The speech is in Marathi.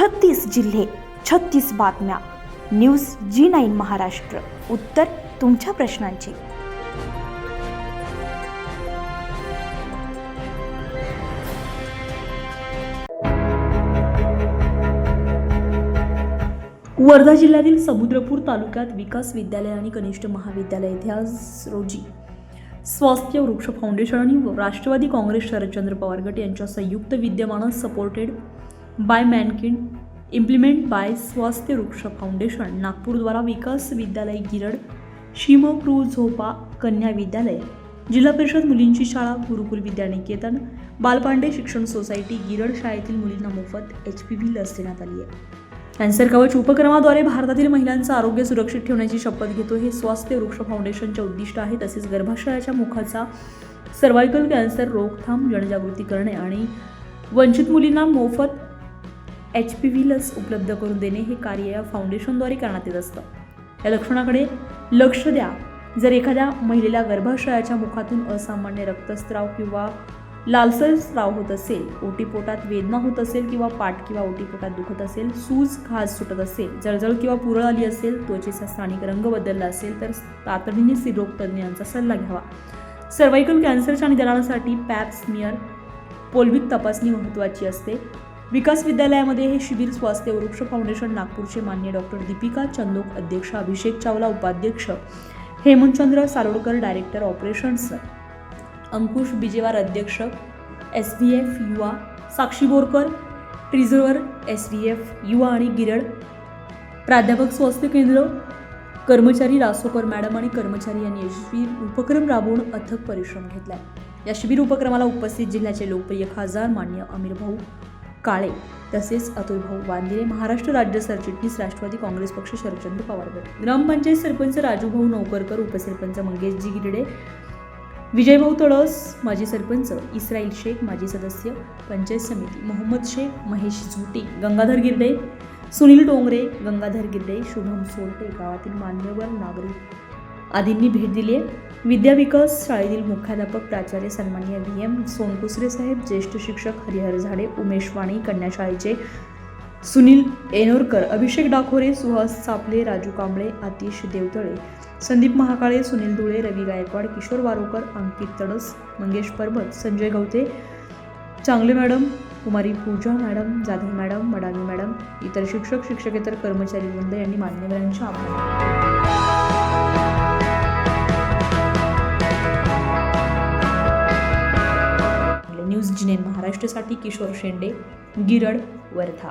छत्तीस जिल्हे छत्तीस बातम्या. News G nine Maharashtra. उत्तर तुमच्या प्रश्नांची. वर्धा जिल्ह्यातील समुद्रपूर तालुक्यात विकास विद्यालय आणि कनिष्ठ महाविद्यालय येथे आज रोजी स्वास्थ्य वृक्ष फाउंडेशन आणि राष्ट्रवादी काँग्रेस शरदचंद्र पवार गट यांच्या संयुक्त विद्यमानं supported by Mankind implement by Swasthya Vriksha foundation नागपूरद्वारा विकास विद्यालय गिरड शिमक्रू झोपा कन्या विद्यालय जिल्हा परिषद मुलींची शाळा गुरुकुल विद्यानिकेतन बालपांडे शिक्षण सोसायटी गिरड शाळेतील मुलींना मोफत एच पी व्ही लस देण्यात आली आहे. कॅन्सर कवच उपक्रमाद्वारे भारतातील महिलांचं आरोग्य सुरक्षित ठेवण्याची शपथ घेतो हे स्वास्थ्य वृक्ष फाउंडेशनचे उद्दिष्ट आहे. तसेच गर्भाशयाच्या मुखाचा सर्वायकल कॅन्सर रोकथाम जनजागृती करणे आणि वंचित मुलींना मोफत एच पी व्ही लस उपलब्ध करून देणे हे कार्य या फाउंडेशनद्वारे करण्यात येत असतं. या लक्षणाकडे लक्ष द्या. जर एखाद्या महिलेला गर्भाशयाच्या मुखातून असामान्य रक्तस्राव किंवा लालसर स्राव होत असेल ओटीपोटात वेदना होत असेल किंवा पाठ किंवा ओटीपोटात दुखत असेल सूज घास सुटत असेल जळजळ किंवा पुरळ आली असेल त्वचेचा स्थानिक रंग बदलला असेल तर तातडीने स्त्रीरोग तज्ज्ञांचा सल्ला घ्यावा. सर्वायकल कॅन्सरच्या निदानासाठी पॅप स्मिअर पोल्विक तपासणी महत्त्वाची असते. विकास विद्यालयामध्ये हे शिबिर स्वास्थ्य वृक्ष फाउंडेशन नागपूरचे मान्य डॉक्टर दीपिका चंदोक अध्यक्ष अभिषेक चावला उपाध्यक्ष हेमंतचंद्र सारोडकर डायरेक्टर ऑपरेशन्स अंकुश बिजेवार अध्यक्ष S V F Yuva Sakshi Borkar treasurer S V F Yuva आणि गिरड प्राध्यापक स्वास्थ्य केंद्र कर्मचारी रासोकर मॅडम आणि कर्मचारी यांनी यशस्वी उपक्रम राबवून अथक परिश्रम घेतला या शिबिर उपक्रमाला उपस्थित जिल्ह्याचे लोकप्रिय खासदार मान्य अमीर भाऊ काळे तसेच अतुल भाऊ वांदिरे महाराष्ट्र राज्य सरचिटणीस राष्ट्रवादी काँग्रेस पक्ष शरदचंद्र पवार गट. ग्रामपंचायत सरपंच राजूभाऊ नौकरकर उपसरपंच मंगेशजी गिरडे विजयभाऊ तळस माजी सरपंच इस्राईल शेख माजी सदस्य पंचायत समिती मोहम्मद शेख महेश झुटी गंगाधर गिरडे सुनील डोंगरे गंगाधर गिरडे शुभम सोलटे गावातील मान्यवर नागरिक आदींनी भेट दिली आहे. विद्या विकास शाळेतील मुख्याध्यापक प्राचार्य सन्मान्य व्ही. एम. सोनकुसरे साहेब ज्येष्ठ शिक्षक हरिहर झाडे उमेश वाणी कन्याशाळेचे सुनील एनोरकर अभिषेक डाखोरे सुहास सापले राजू कांबळे आतिश देवतळे संदीप महाकाळे सुनील धुळे रवी गायकवाड किशोर वारोकर अंकित Tadas Mangesh Parbat Sanjay Gawate Changle madam Kumari Pooja madam Jadhav madam Madani madam इतर शिक्षक शिक्षकेतर कर्मचारी वृंद यांनी मान्यवरांचे आभार जिने महाराष्ट्रासाठी किशोर शेंडे गिरड वर्धा.